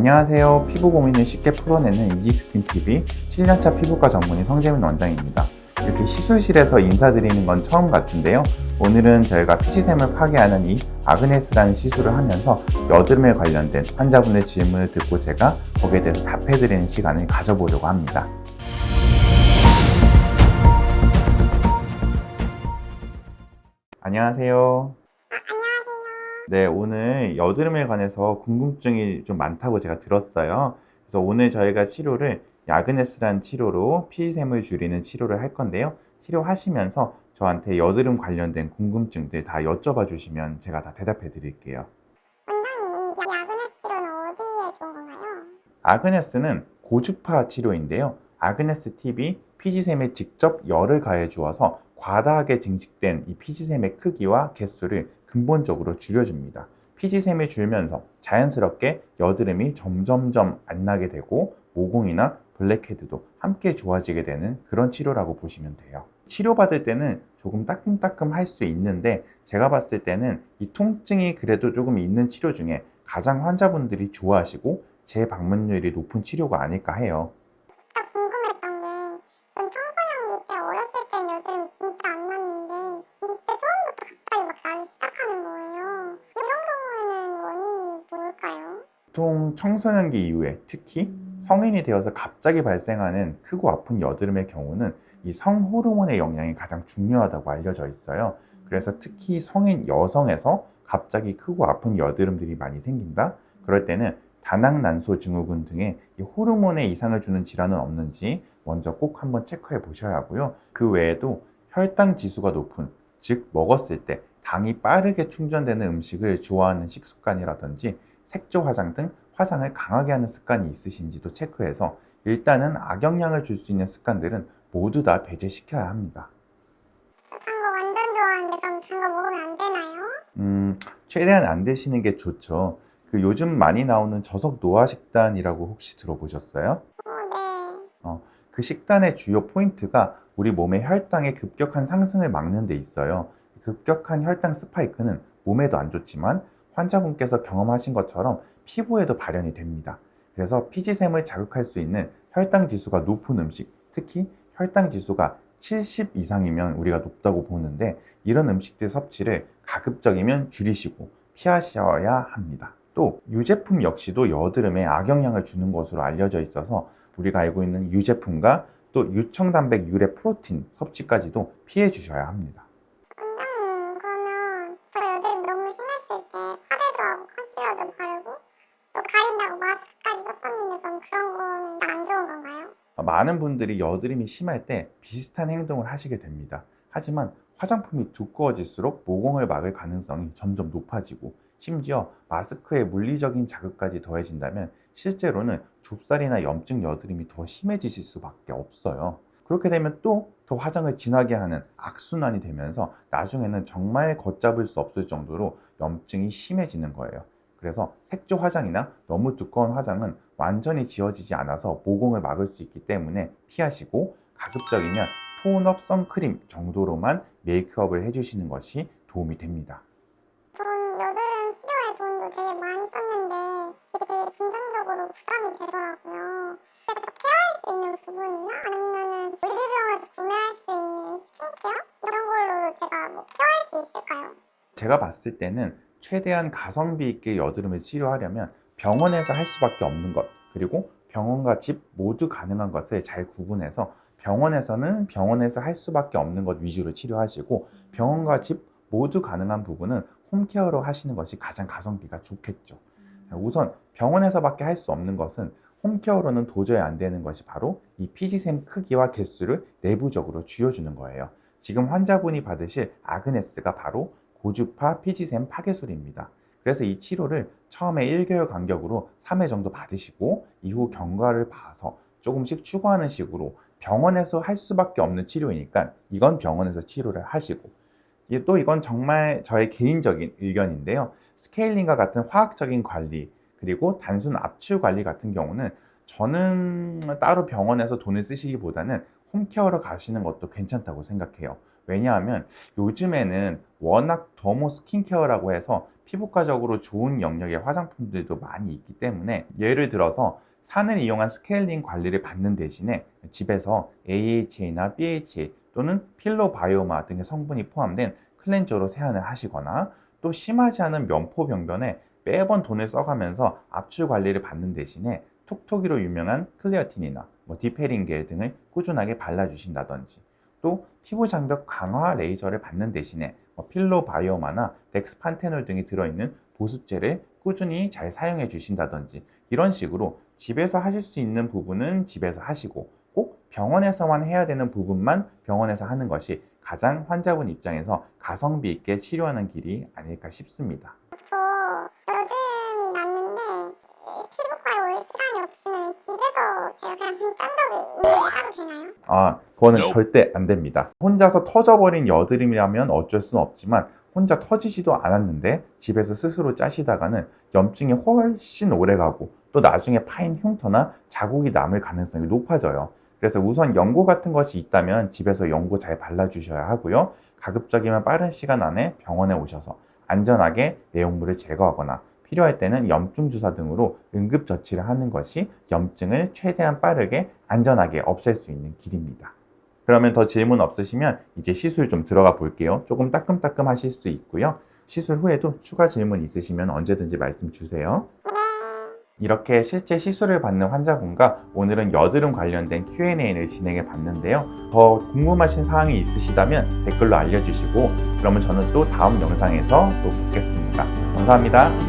안녕하세요. 피부 고민을 쉽게 풀어내는 이지스킨 TV 7년차 피부과 전문의 성재민 원장입니다. 이렇게 시술실에서 인사드리는 건 처음 같은데요. 오늘은 저희가 피지샘을 파괴하는 이 아그네스라는 시술을 하면서 여드름에 관련된 환자분의 질문을 듣고 제가 거기에 대해서 답해드리는 시간을 가져보려고 합니다. 안녕하세요. 네, 오늘 여드름에 관해서 궁금증이 좀 많다고 제가 들었어요. 그래서 오늘 저희가 치료를 야그네스란 치료로 피지샘을 줄이는 치료를 할 건데요. 치료하시면서 저한테 여드름 관련된 궁금증들 다 여쭤봐 주시면 제가 다 대답해 드릴게요. 원장님이 야그네스 치료는 어디에 좋은 건가요? 아그네스는 고주파 치료인데요. 아그네스 팁이 피지샘에 직접 열을 가해 주어서 과다하게 증식된 이 피지샘의 크기와 개수를 근본적으로 줄여줍니다. 피지샘이 줄면서 자연스럽게 여드름이 점점점 안 나게 되고 모공이나 블랙헤드도 함께 좋아지게 되는 그런 치료라고 보시면 돼요. 치료받을 때는 조금 따끔따끔 할 수 있는데 제가 봤을 때는 이 통증이 그래도 조금 있는 치료 중에 가장 환자분들이 좋아하시고 재방문율이 높은 치료가 아닐까 해요. 청소년기 이후에 특히 성인이 되어서 갑자기 발생하는 크고 아픈 여드름의 경우는 이 성호르몬의 영향이 가장 중요하다고 알려져 있어요. 그래서 특히 성인 여성에서 갑자기 크고 아픈 여드름들이 많이 생긴다. 그럴 때는 다낭난소 증후군 등의 이 호르몬에 이상을 주는 질환은 없는지 먼저 꼭 한번 체크해 보셔야 하고요. 그 외에도 혈당 지수가 높은, 즉 먹었을 때 당이 빠르게 충전되는 음식을 좋아하는 식습관이라든지 색조 화장 등 화장을 강하게 하는 습관이 있으신지도 체크해서 일단은 악영향을 줄 수 있는 습관들은 모두 다 배제시켜야 합니다. 단거 완전 좋아하는데 그럼 단거 먹으면 안 되나요? 음, 최대한 안 드시는 게 좋죠. 그 요즘 많이 나오는 저속 노화 식단이라고 혹시 들어보셨어요? 어, 네. 그 식단의 주요 포인트가 우리 몸의 혈당의 급격한 상승을 막는 데 있어요. 급격한 혈당 스파이크는 몸에도 안 좋지만 환자분께서 경험하신 것처럼 피부에도 발현이 됩니다. 그래서 피지샘을 자극할 수 있는 혈당 지수가 높은 음식, 특히 혈당 지수가 70 이상이면 우리가 높다고 보는데 이런 음식들 섭취를 가급적이면 줄이시고 피하셔야 합니다. 또 유제품 역시도 여드름에 악영향을 주는 것으로 알려져 있어서 우리가 알고 있는 유제품과 또 유청단백 유래 프로틴 섭취까지도 피해 주셔야 합니다. 원장님, 그러면 저 여드름 너무 심했을 때 파데도 하고 컨실러도 바르고 또 가린다고 마스크까지 그런 거는 안 좋은 건가요? 많은 분들이 여드름이 심할 때 비슷한 행동을 하시게 됩니다. 하지만 화장품이 두꺼워질수록 모공을 막을 가능성이 점점 높아지고 심지어 마스크에 물리적인 자극까지 더해진다면 실제로는 좁쌀이나 염증 여드름이 더 심해지실 수밖에 없어요. 그렇게 되면 또 더 화장을 진하게 하는 악순환이 되면서 나중에는 정말 걷잡을 수 없을 정도로 염증이 심해지는 거예요. 그래서 색조 화장이나 너무 두꺼운 화장은 완전히 지워지지 않아서 모공을 막을 수 있기 때문에 피하시고 가급적이면 톤업 선크림 정도로만 메이크업을 해주시는 것이 도움이 됩니다. 전 여드름 치료에 돈도 되게 많이 썼는데 이게 되게 금전적으로 부담이 되더라고요. 그래서 케어할 수 있는 부분이나 아니면은 물리병원에서 구매할 수 있는 스킨케어 이런 걸로 제가 뭐 케어할 수 있을까요? 제가 봤을 때는 최대한 가성비 있게 여드름을 치료하려면 병원에서 할 수밖에 없는 것 그리고 병원과 집 모두 가능한 것을 잘 구분해서 병원에서는 병원에서 할 수밖에 없는 것 위주로 치료하시고 병원과 집 모두 가능한 부분은 홈케어로 하시는 것이 가장 가성비가 좋겠죠. 우선 병원에서밖에 할 수 없는 것은 홈케어로는 도저히 안 되는 것이 바로 이 피지샘 크기와 개수를 내부적으로 줄여주는 거예요. 지금 환자분이 받으실 아그네스가 바로 고주파 피지샘 파괴술입니다. 그래서 이 치료를 처음에 1개월 간격으로 3회 정도 받으시고 이후 경과를 봐서 조금씩 추가하는 식으로 병원에서 할 수밖에 없는 치료이니까 이건 병원에서 치료를 하시고 또 이건 정말 저의 개인적인 의견인데요. 스케일링과 같은 화학적인 관리 그리고 단순 압출 관리 같은 경우는 저는 따로 병원에서 돈을 쓰시기보다는 홈케어로 가시는 것도 괜찮다고 생각해요. 왜냐하면 요즘에는 워낙 더모 스킨케어라고 해서 피부과적으로 좋은 영역의 화장품들도 많이 있기 때문에 예를 들어서 산을 이용한 스케일링 관리를 받는 대신에 집에서 AHA나 BHA 또는 필로바이오마 등의 성분이 포함된 클렌저로 세안을 하시거나 또 심하지 않은 면포 병변에 매번 돈을 써가면서 압출 관리를 받는 대신에 톡톡이로 유명한 클레어틴이나 뭐 디페링겔 등을 꾸준하게 발라주신다든지 또 피부 장벽 강화 레이저를 받는 대신에 뭐 필로바이오마나 덱스판테놀 등이 들어있는 보습제를 꾸준히 잘 사용해 주신다든지 이런 식으로 집에서 하실 수 있는 부분은 집에서 하시고 꼭 병원에서만 해야 되는 부분만 병원에서 하는 것이 가장 환자분 입장에서 가성비 있게 치료하는 길이 아닐까 싶습니다. 저 여드름이 났는데 피부과에 올 시간이 없으면 집에서 제가 그냥 짠적이 있는데 하도 되나요? 아, 그거는 절대 안 됩니다. 혼자서 터져버린 여드름이라면 어쩔 수는 없지만 혼자 터지지도 않았는데 집에서 스스로 짜시다가는 염증이 훨씬 오래 가고 또 나중에 파인 흉터나 자국이 남을 가능성이 높아져요. 그래서 우선 연고 같은 것이 있다면 집에서 연고 잘 발라주셔야 하고요. 가급적이면 빠른 시간 안에 병원에 오셔서 안전하게 내용물을 제거하거나 필요할 때는 염증 주사 등으로 응급 조치를 하는 것이 염증을 최대한 빠르게 안전하게 없앨 수 있는 길입니다. 그러면 더 질문 없으시면 이제 시술 좀 들어가 볼게요. 조금 따끔따끔 하실 수 있고요. 시술 후에도 추가 질문 있으시면 언제든지 말씀 주세요. 이렇게 실제 시술을 받는 환자분과 오늘은 여드름 관련된 Q&A를 진행해 봤는데요. 더 궁금하신 사항이 있으시다면 댓글로 알려주시고 그러면 저는 또 다음 영상에서 또 뵙겠습니다. 감사합니다.